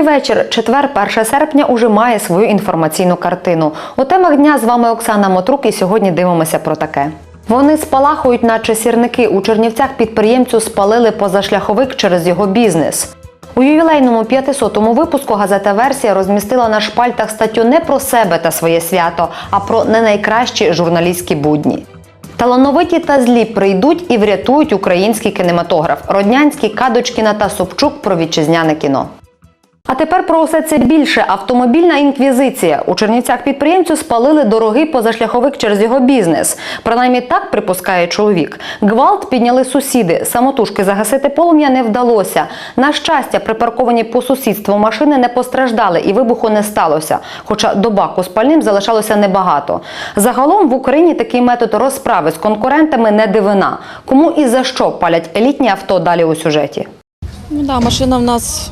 Добрий вечір. Четвер, 1 серпня, уже має свою інформаційну картину. У темах дня з вами Оксана Мотрук, і сьогодні дивимося про таке. Вони спалахують, наче сірники. У Чернівцях підприємцю спалили позашляховик через його бізнес. У ювілейному 500-му випуску газета Версія розмістила на шпальтах статтю не про себе та своє свято, а про не найкращі журналістські будні. Талановиті та злі прийдуть і врятують український кінематограф. Роднянський, Кадочкіна та Собчук про вітчизняне кіно. А тепер про усе це більше. Автомобільна інквізиція. У Чернівцях підприємцю спалили дорогий позашляховик через його бізнес. Принаймні так припускає чоловік. Гвалт підняли сусіди. Самотужки загасити полум'я не вдалося. На щастя, припарковані по сусідству машини не постраждали і вибуху не сталося. Хоча до баку з залишалося небагато. Загалом в Україні такий метод розправи з конкурентами не дивина. Кому і за що палять елітні авто далі у сюжеті. Ну да, машина в нас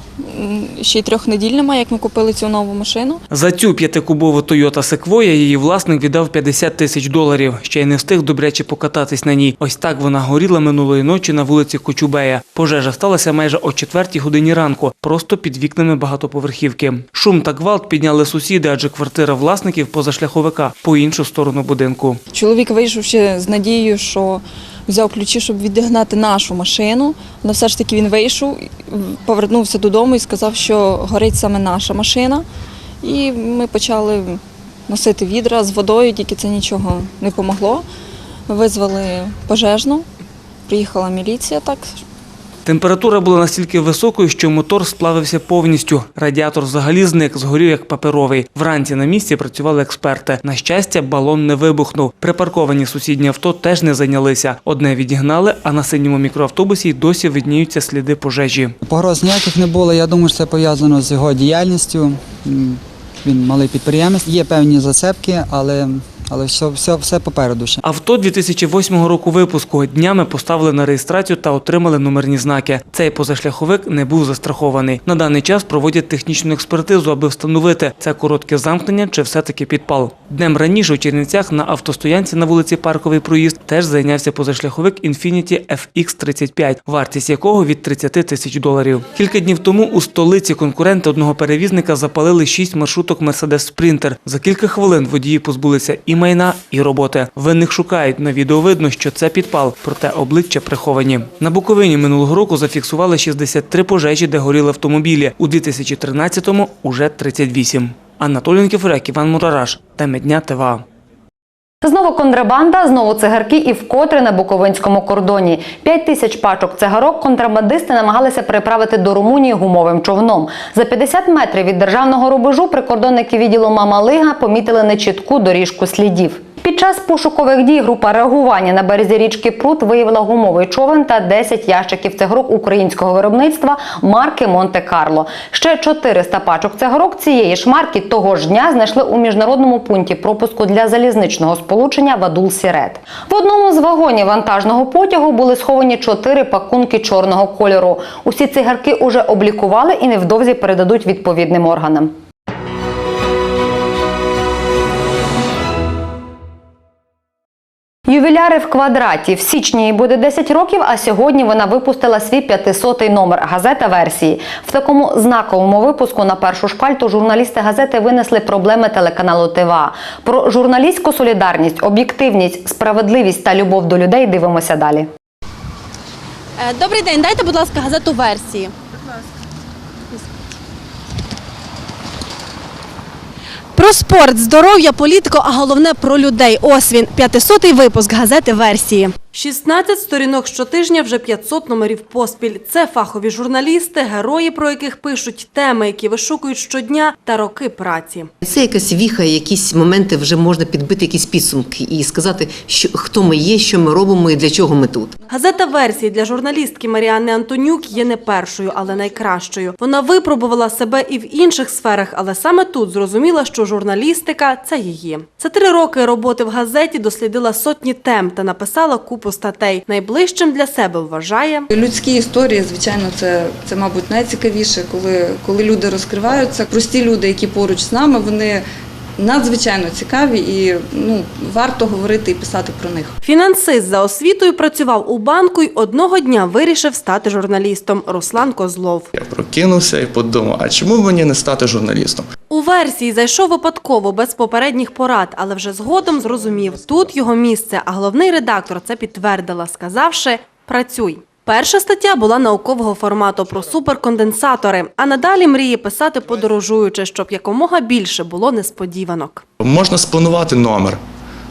ще й трьох неділь немає, як ми купили цю нову машину. За цю п'ятикубову Toyota Sequoia її власник віддав 50 тисяч доларів. Ще й не встиг добряче покататись на ній. Ось так вона горіла минулої ночі на вулиці Кочубея. Пожежа сталася майже о четвертій годині ранку, просто під вікнами багатоповерхівки. Шум та гвалт підняли сусіди, адже квартира власників позашляховика по іншу сторону будинку. Чоловік вийшов ще з надією, що взяв ключі, щоб відігнати нашу машину. Але все ж таки він вийшов, повернувся додому і сказав, що горить саме наша машина. І ми почали носити відра з водою, тільки це нічого не допомогло. Визвали пожежну, приїхала міліція, так Температура була настільки високою, що мотор сплавився повністю. Радіатор взагалі зник, згорів як паперовий. Вранці на місці працювали експерти. На щастя, балон не вибухнув. Припарковані сусідні авто теж не зайнялися. Одне відігнали, а на синьому мікроавтобусі й досі видніються сліди пожежі. Погроз ніяких не було. Я думаю, що це пов'язано з його діяльністю. Він малий підприємець. Є певні зацепки, але, але все, все, все попереду ще. Авто 2008 року випуску днями поставили на реєстрацію та отримали номерні знаки. Цей позашляховик не був застрахований. На даний час проводять технічну експертизу, аби встановити це коротке замкнення чи все-таки підпал. Днем раніше у Чернівцях на автостоянці на вулиці Парковий проїзд теж зайнявся позашляховик Infiniti FX35, вартість якого від 30 тисяч доларів. Кілька днів тому у столиці конкуренти одного перевізника запалили шість маршруток Mercedes Sprinter. За кілька хвилин водії позбулися і майна, і роботи. Винних шукають. На відео видно, що це підпал, проте обличчя приховані. На Буковині минулого року зафіксували 63 пожежі, де горіли автомобілі. У 2013-му – уже 38. Анатолій Никифорек, Іван Мурараш. Теми дня ТВА. Знову контрабанда, знову цигарки і вкотре на буковинському кордоні. П'ять тисяч пачок цигарок контрабандисти намагалися переправити до Румунії гумовим човном. За 50 метрів від державного рубежу прикордонники відділу Мамалига помітили нечітку доріжку слідів. Під час пошукових дій група реагування на березі річки Прут виявила гумовий човен та 10 ящиків цигарок українського виробництва марки Монте-Карло. Ще 400 пачок цигарок цієї ж марки того ж дня знайшли у міжнародному пункті пропуску для залізничного сполучення Вадул-Сірет. В одному з вагонів вантажного потягу були сховані 4 пакунки чорного кольору. Усі цигарки уже облікували і невдовзі передадуть відповідним органам. Ювіляри в квадраті. В січні їй буде 10 років, а сьогодні вона випустила свій 500-й номер газета версії. В такому знаковому випуску на першу шпальту журналісти газети винесли проблеми телеканалу ТВА. Про журналістську солідарність, об'єктивність, справедливість та любов до людей дивимося далі. Е, Добрий день, дайте, будь ласка, газету версії. Про спорт, здоров'я, політику, а головне про людей. Ось він, 500-й випуск газети версії. 16 сторінок щотижня, вже 500 номерів поспіль. Це фахові журналісти, герої, про яких пишуть, теми, які вишукують щодня, та роки праці. Це якась віха, якісь моменти вже можна підбити якісь підсумки і сказати, що хто ми є, що ми робимо і для чого ми тут. Газета версії для журналістки Маріани Антонюк є не першою, але найкращою. Вона випробувала себе і в інших сферах, але саме тут зрозуміла, що журналістика це її. За три роки роботи в газеті дослідила сотні тем та написала купу статей. Найближчим для себе вважає Людські історії, звичайно, це, це мабуть, найцікавіше, коли, коли люди розкриваються. Прості люди, які поруч з нами, вони надзвичайно цікаві і ну, варто говорити і писати про них. Фінансист за освітою працював у банку й одного дня вирішив стати журналістом. Руслан Козлов. Я прокинувся і подумав, а чому мені не стати журналістом? У версії зайшов випадково, без попередніх порад, але вже згодом зрозумів, тут його місце, а головний редактор це підтвердила, сказавши «працюй». Перша стаття була наукового формату про суперконденсатори, а надалі мріє писати подорожуючи, щоб якомога більше було несподіванок. Можна спланувати номер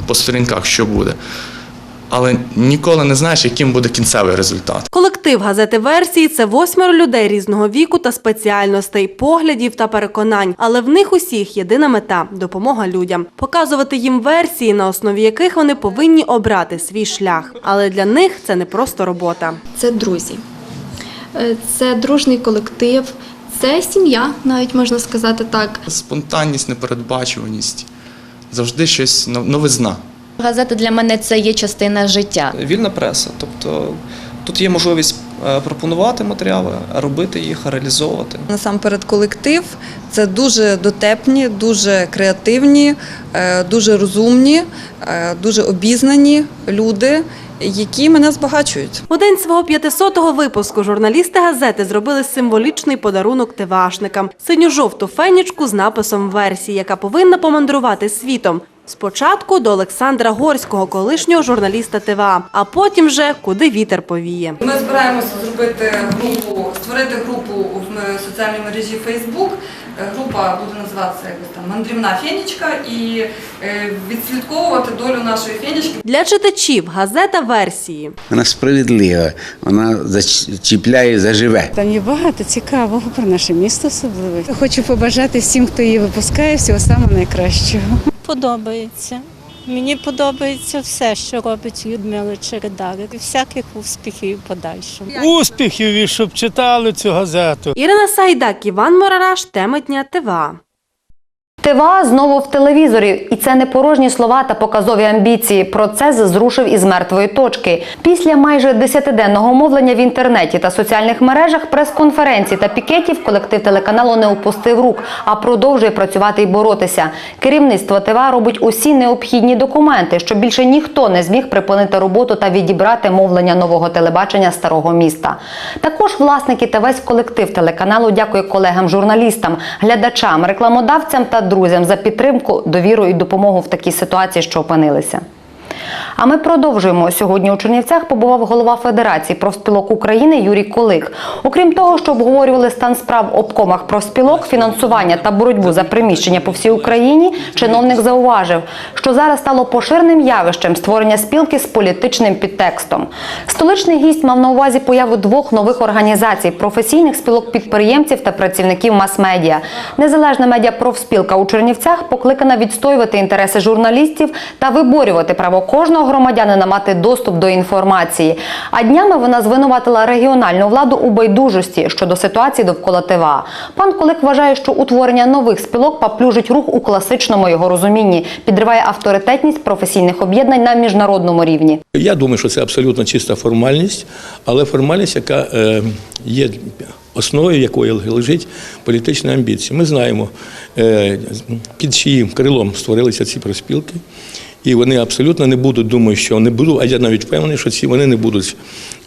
по сторінках, що буде, але ніколи не знаєш, яким буде кінцевий результат. Колектив газети версії це восьмеро людей різного віку та спеціальностей, поглядів та переконань. Але в них усіх єдина мета допомога людям, показувати їм версії, на основі яких вони повинні обрати свій шлях. Але для них це не просто робота. це друзі, Е, це дружний колектив, це сім'я, навіть можна сказати так. Спонтанність, непередбачуваність, завжди щось новизна. Газета для мене це є частина життя. Вільна преса, тобто тут є можливість е, пропонувати матеріали, робити їх, реалізовувати. Насамперед, колектив це дуже дотепні, дуже креативні, е, дуже розумні, е, дуже обізнані люди, які мене збагачують. У день свого 500-го випуску журналісти газети зробили символічний подарунок ТВАшникам – синьо-жовту фенічку з написом версії, яка повинна помандрувати світом. Спочатку до Олександра Горського, колишнього журналіста ТВА, а потім вже куди вітер повіє. Ми збираємося зробити групу, створити групу в соціальній мережі Facebook. Е, Група буде називатися якось там мандрівна фенічка і е, відслідковувати долю нашої фенічки. Для читачів газета версії. Вона справедлива, вона зачіпляє заживе. Там є багато цікавого про наше місто особливо. Хочу побажати всім, хто її випускає, всього самого найкращого. Подобається. Мені подобається все, що робить Людмила Чередарик. Всяких успіхів подальшому. Успіхів і щоб читали цю газету. Ірина Сайдак, Іван Морараш, тема дня ТВА. ТВА знову в телевізорі, і це не порожні слова та показові амбіції. Процес зрушив із мертвої точки. Після майже десятиденного мовлення в інтернеті та соціальних мережах, прес-конференцій та пікетів колектив телеканалу не опустив рук, а продовжує працювати і боротися. Керівництво ТВА робить усі необхідні документи, щоб більше ніхто не зміг припинити роботу та відібрати мовлення нового телебачення старого міста. Також власники та весь колектив телеканалу дякує колегам-журналістам, глядачам, рекламодавцям та друзям за підтримку, довіру і допомогу в такій ситуації, що опинилися. А ми продовжуємо. Сьогодні у Чернівцях побував голова Федерації профспілок України Юрій Колик. Окрім того, що обговорювали стан справ обкомах профспілок, фінансування та боротьбу за приміщення по всій Україні, чиновник зауважив, що зараз стало поширеним явищем створення спілки з політичним підтекстом. Столичний гість мав на увазі появу двох нових організацій професійних спілок підприємців та працівників мас-медіа. Незалежна медіапрофспілка у Чернівцях покликана відстоювати інтереси журналістів та виборювати право кожного громадянина мати доступ до інформації. А днями вона звинуватила регіональну владу у байдужості щодо ситуації довкола ТВА. Пан Колик вважає, що утворення нових спілок поплюжить рух у класичному його розумінні, підриває авторитетність професійних об'єднань на міжнародному рівні. Я думаю, що це абсолютно чиста формальність, але формальність, яка е, є основою якої лежить політична амбіція. Ми знаємо, е, під чиїм крилом створилися ці проспілки. І вони абсолютно не будуть, думаю, що не будуть, а я навіть впевнений, що ці вони не будуть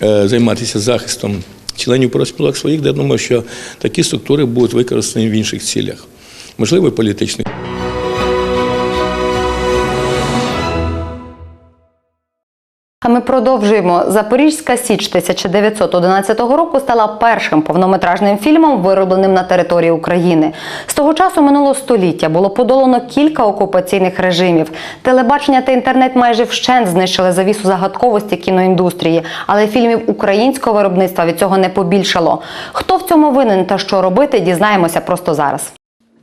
е, займатися захистом членів профспілок своїх, де я думаю, що такі структури будуть використані в інших цілях, можливо, політичних. Ми продовжуємо. Запорізька Січ 1911 року стала першим повнометражним фільмом, виробленим на території України. З того часу минуло століття. Було подолано кілька окупаційних режимів. Телебачення та інтернет майже вщент знищили завісу загадковості кіноіндустрії, але фільмів українського виробництва від цього не побільшало. Хто в цьому винен та що робити, дізнаємося просто зараз.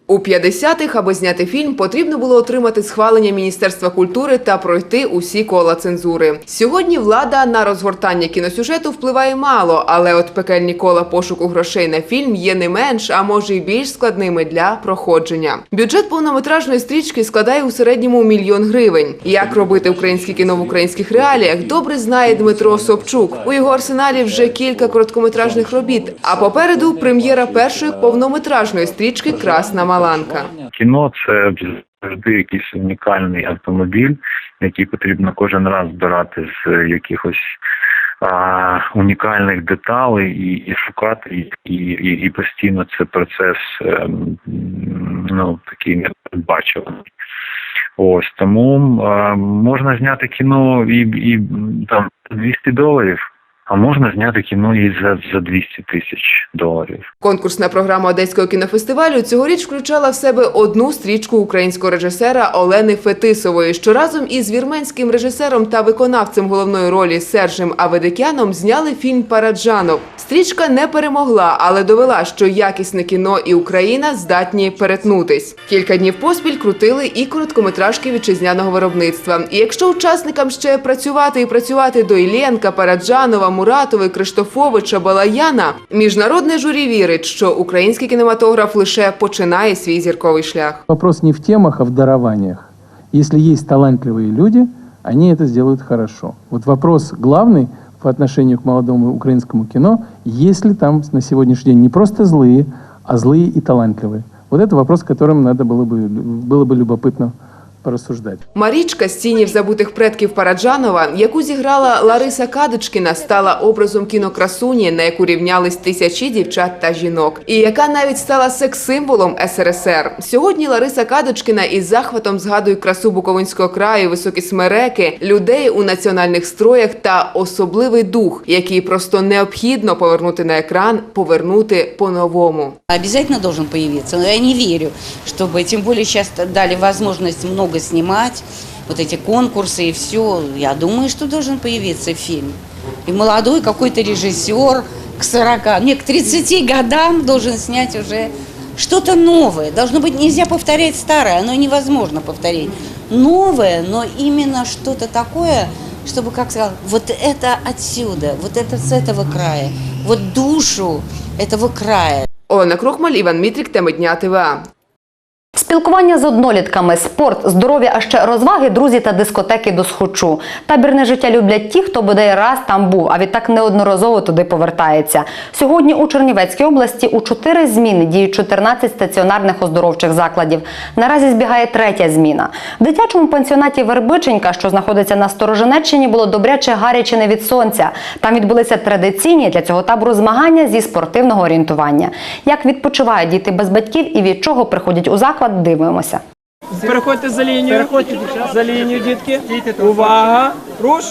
У 50-х, аби зняти фільм, потрібно було отримати схвалення Міністерства культури та пройти усі кола цензури. Сьогодні влада на розгортання кіносюжету впливає мало, але от пекельні кола пошуку грошей на фільм є не менш, а може й більш складними для проходження. Бюджет повнометражної стрічки складає у середньому мільйон гривень. Як робити українське кіно в українських реаліях, добре знає Дмитро Собчук. У його арсеналі вже кілька короткометражних робіт. А попереду прем'єра першої повнометражної стрічки Красна Маланка. Кіно це завжди якийсь унікальний автомобіль, який потрібно кожен раз збирати з якихось а, унікальних деталей і, і шукати і, і, і постійно це процес ем, ну, такий непередбачуваний. Ось тому е, можна зняти кіно і, і там 200 доларів, а можна зняти кіно і за, за 200 тисяч доларів. Конкурсна програма Одеського кінофестивалю цьогоріч включала в себе одну стрічку українського режисера Олени Фетисової, що разом із вірменським режисером та виконавцем головної ролі Сержем Аведикяном зняли фільм Параджанов. Стрічка не перемогла, але довела, що якісне кіно і Україна здатні перетнутись. Кілька днів поспіль крутили і короткометражки вітчизняного виробництва. І якщо учасникам ще працювати і працювати до Іллєнка, Параджанова, Муратови, Криштофовича, Балаяна, міжнародне журі вірить, що український кінематограф лише починає свій зірковий шлях. Вопрос не в темах, а в дарованиях. Если есть талантливые люди, они это сделают хорошо. Вот вопрос главный по отношению к молодому украинскому кино, есть ли там на сегодняшний день не просто злые, а злые и талантливые. Вот это вопрос, которым надо было бы, было бы любопытно порассуждать. Марічка з цінів забутих предків Параджанова, яку зіграла Лариса Кадочкіна, стала образом кінокрасуні, на яку рівнялись тисячі дівчат та жінок, і яка навіть стала секс-символом СРСР. Сьогодні Лариса Кадочкіна із захватом згадує красу Буковинського краю, високі смереки, людей у національних строях та особливий дух, який просто необхідно повернути на екран, повернути по-новому. Обязательно должен появиться, я не верю, чтобы, тем более сейчас дали возможность много снимать, вот эти конкурсы и все, я думаю, что должен появиться фильм. И молодой какой-то режиссер к 40, не, к 30 годам должен снять уже что-то новое. Должно быть, нельзя повторять старое, оно невозможно повторить. Новое, но именно что-то такое, чтобы, как сказал, вот это отсюда, вот это с этого края, вот душу этого края. Олена Крохмаль, Іван Мітрік, теми дня ТВА. Спілкування з однолітками, спорт, здоров'я, а ще розваги, друзі та дискотеки до схочу. Табірне життя люблять ті, хто бодай раз там був, а відтак неодноразово туди повертається. Сьогодні у Чернівецькій області у чотири зміни діють 14 стаціонарних оздоровчих закладів. Наразі збігає третя зміна. В дитячому пансіонаті Вербиченька, що знаходиться на Сторожинеччині, було добряче гаряче не від сонця. Там відбулися традиційні для цього табору змагання зі спортивного орієнтування. Як відпочивають діти без батьків і від чого приходять у заклад, дивимося. Переходьте за лінію. Переходьте за лінію, дітки. Увага! Руш!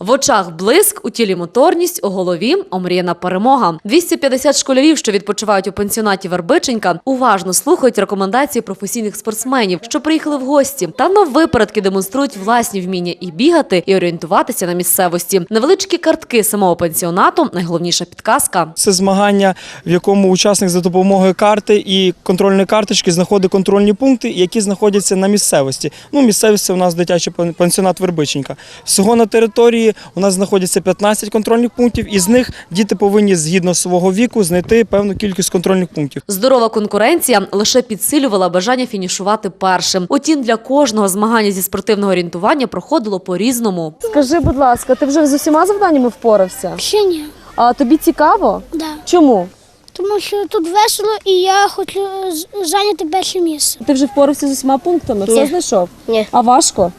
В очах блиск, у тілі моторність, у голові омріяна перемога. 250 школярів, що відпочивають у пансіонаті Вербиченька, уважно слухають рекомендації професійних спортсменів, що приїхали в гості, та на випередки демонструють власні вміння і бігати, і орієнтуватися на місцевості. Невеличкі картки самого пансіонату найголовніша підказка. Це змагання, в якому учасник за допомогою карти і контрольної карточки знаходить контрольні пункти, які знаходяться на місцевості. Ну, місцевість це у нас дитячий пан- пансіонат Вербиченька. Всього на території у нас знаходиться 15 контрольних пунктів, із них діти повинні згідно свого віку знайти певну кількість контрольних пунктів. Здорова конкуренція лише підсилювала бажання фінішувати першим. Утім, для кожного змагання зі спортивного орієнтування проходило по-різному. Скажи, будь ласка, ти вже з усіма завданнями впорався? Ще ні. А тобі цікаво? Да. Чому? Тому що тут весело і я хочу з- зайняти перше місце. Ти вже впорався з усіма пунктами? Все знайшов? Ні. А важко?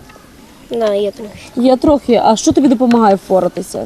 Да, є трохи. Є трохи. А що тобі допомагає впоратися?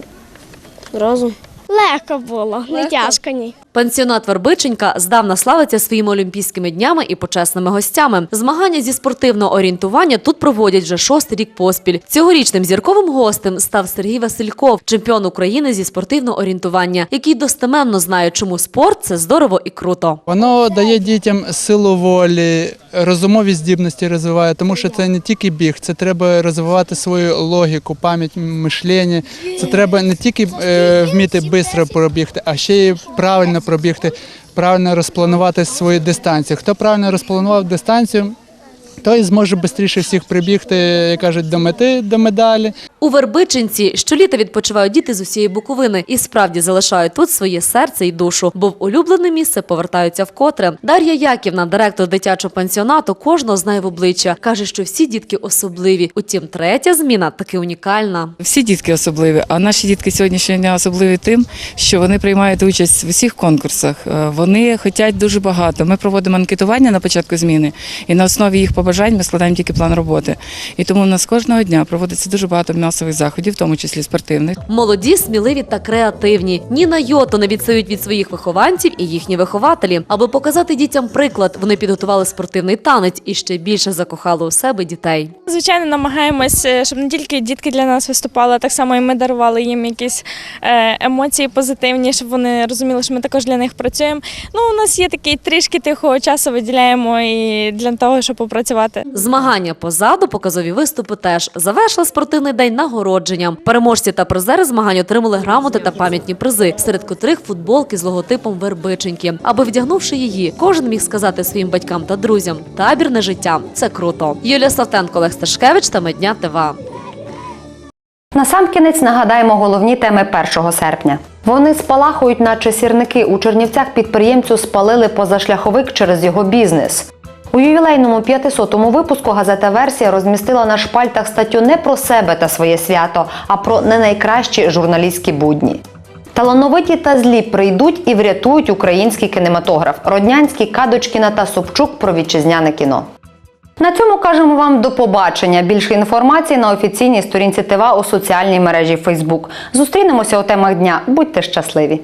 Разом. Легко було, не тяжко ні. Пансіонат Вербиченька здавна славиться своїми олімпійськими днями і почесними гостями. Змагання зі спортивного орієнтування тут проводять вже шостий рік поспіль. Цьогорічним зірковим гостем став Сергій Васильков, чемпіон України зі спортивного орієнтування, який достеменно знає, чому спорт це здорово і круто. Воно дає дітям силу волі, розумові здібності розвиває, тому що це не тільки біг, це треба розвивати свою логіку, пам'ять, мишлення. Це треба не тільки е, вміти швидко пробігти, а ще й правильно пробігти, правильно розпланувати свою дистанцію. Хто правильно розпланував дистанцію, той зможе швидше всіх прибігти, як кажуть, до мети, до медалі. У Вербичинці щоліта відпочивають діти з усієї Буковини і справді залишають тут своє серце і душу, бо в улюблене місце повертаються вкотре. Дар'я Яківна, директор дитячого пансіонату, кожного знає в обличчя. каже, що всі дітки особливі. Утім, третя зміна таки унікальна. Всі дітки особливі, а наші дітки сьогоднішнього дня особливі тим, що вони приймають участь в усіх конкурсах. Е, Вони хочуть дуже багато. Ми проводимо анкетування на початку зміни, і на основі їх побажань побажань ми складаємо тільки план роботи. І тому в нас кожного дня проводиться дуже багато масових заходів, в тому числі спортивних. Молоді, сміливі та креативні. Ні на йоту не відстають від своїх вихованців і їхні вихователі. Аби показати дітям приклад, вони підготували спортивний танець і ще більше закохали у себе дітей. Звичайно, намагаємось, е, щоб не тільки дітки для нас виступали, а так само і ми дарували їм якісь е, емоції позитивні, щоб вони розуміли, що ми також для них працюємо. Ну, у нас є такий трішки тихого часу виділяємо і для того, щоб попрацювати. Змагання позаду, показові виступи теж завершили спортивний день нагородженням. Переможці та призери змагань отримали грамоти та пам'ятні призи, серед котрих футболки з логотипом вербиченьки. Аби вдягнувши її, кожен міг сказати своїм батькам та друзям: табірне життя це круто. Юлія Савтенко, Олег Сташкевич та Медня ТВА. Насамкінець нагадаємо головні теми 1 серпня. Вони спалахують, наче сірники. У Чернівцях підприємцю спалили позашляховик через його бізнес. У ювілейному 500-му випуску газета Версія розмістила на шпальтах статтю не про себе та своє свято, а про не найкращі журналістські будні. Талановиті та злі прийдуть і врятують український кінематограф. Роднянський, Кадочкіна та Собчук про вітчизняне кіно. На цьому кажемо вам до побачення. Більше інформації на офіційній сторінці ТВА у соціальній мережі Facebook. Зустрінемося у темах дня. Будьте щасливі!